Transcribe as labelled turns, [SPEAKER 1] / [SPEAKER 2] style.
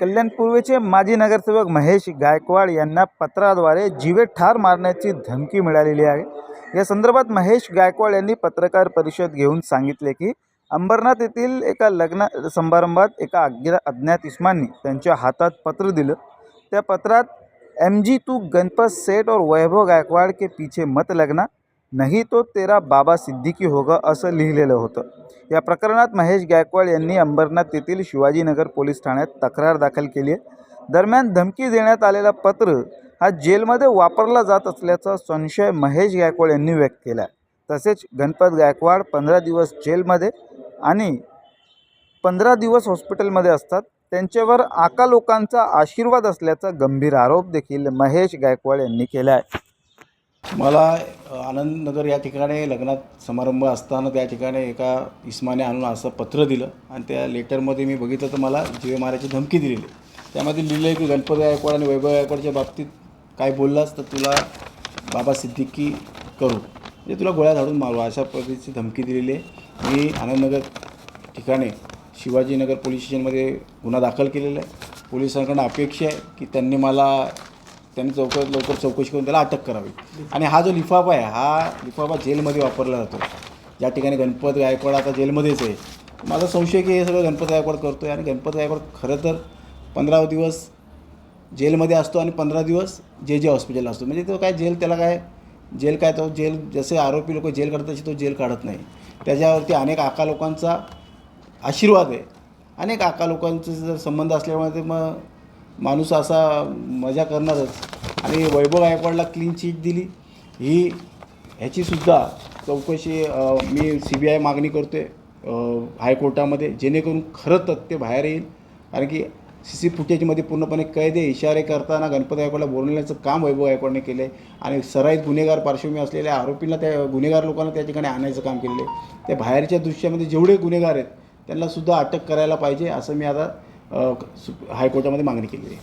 [SPEAKER 1] कल्याण पूर्वेचे माजी नगरसेवक महेश गायकवाड यांना पत्राद्वारे जीवे ठार मारण्याची धमकी मिळालेली आहे. या संदर्भात महेश गायकवाड यांनी पत्रकार परिषद घेऊन सांगितले की अंबरनाथ येथील एका लग्न समारंभात एका अज्ञा अज्ञात इस्मांनी त्यांच्या हातात पत्र दिलं. त्या पत्रात एम जी तू गणपत सेठ और वैभव गायकवाड के पीछे मत लगना नाही तो तेरा बाबा सिद्दीकी होगा असं लिहिलेलं होतं. या प्रकरणात महेश गायकवाड यांनी अंबरनाथ येथील शिवाजीनगर पोलीस ठाण्यात तक्रार दाखल केली आहे. दरम्यान धमकी देण्यात आलेला पत्र हा जेलमध्ये वापरला जात असल्याचा संशय महेश गायकवाड यांनी व्यक्त केला आहे. तसेच गणपत गायकवाड पंधरा दिवस जेलमध्ये आणि पंधरा दिवस हॉस्पिटलमध्ये असतात. त्यांच्यावर आका लोकांचा आशीर्वाद असल्याचा गंभीर आरोप देखील महेश गायकवाड यांनी केला आहे.
[SPEAKER 2] मला आनंदनगर या ठिकाणी लग्नात समारंभ असताना त्या ठिकाणी एका इस्माने आणून असं पत्र दिलं आणि त्या लेटरमध्ये मी बघितलं तर मला जीवे मारायची धमकी दिलेली. त्यामध्ये लिहिलं आहे की गणपती गायकवाड आणि वैभव गायकवाडच्या बाबतीत काय बोललास तर तुला बाबा सिद्दीकी करू. म्हणजे तुला गोळ्या झाडून मारू अशा पद्धतीची धमकी दिलेली आहे. मी आनंदनगर ठिकाणी शिवाजीनगर पोलीस स्टेशनमध्ये गुन्हा दाखल केलेला आहे. पोलिसांकडून अपेक्षा आहे की त्यांनी मला त्यांनी चौक लवकर चौकशी करून त्याला अटक करावी. आणि हा जो लिफाफा आहे हा लिफाफा जेलमध्ये वापरला जातो. ज्या ठिकाणी गणपत गायकवाड आता जेलमध्येच आहे. माझा संशय की हे सगळं गणपत गायकवाड करतो आहे आणि गणपत गायकवाड खरं तर पंधरा दिवस जेलमध्ये असतो आणि पंधरा दिवस जे जे हॉस्पिटल असतो. म्हणजे तो काय जेल त्याला काय जेल काय तो जेल जसे आरोपी लोक जेल काढतात तसे तो जेल काढत नाही. त्याच्यावरती अनेक आका लोकांचा आशीर्वाद आहे. अनेक आका लोकांचे जर संबंध असल्यामुळे ते मग माणूस असा मजा करणारच. आणि वैभव गायकवाडला क्लीन चीट दिली. ही ह्याचीसुद्धा चौकशी मी सी बी आय मागणी करतो आहे हायकोर्टामध्ये जेणेकरून खरं तथ्य बाहेर येईल. कारण की सी सी फुटेजमध्ये पूर्णपणे कैदे इशारे करताना गणपती गायकवाडला बोलण्याचं काम वैभव गायकवाडने केलं आहे आणि सराईत गुन्हेगार पार्श्वभूमी असलेल्या आरोपींना त्या गुन्हेगार लोकांना त्या ठिकाणी आणायचं काम केलेलं आहे. त्या बाहेरच्या दृश्यामध्ये जेवढे गुन्हेगार आहेत त्यांना सुद्धा अटक करायला पाहिजे असं मी आता हायकोर्टामध्ये मागणी केली आहे.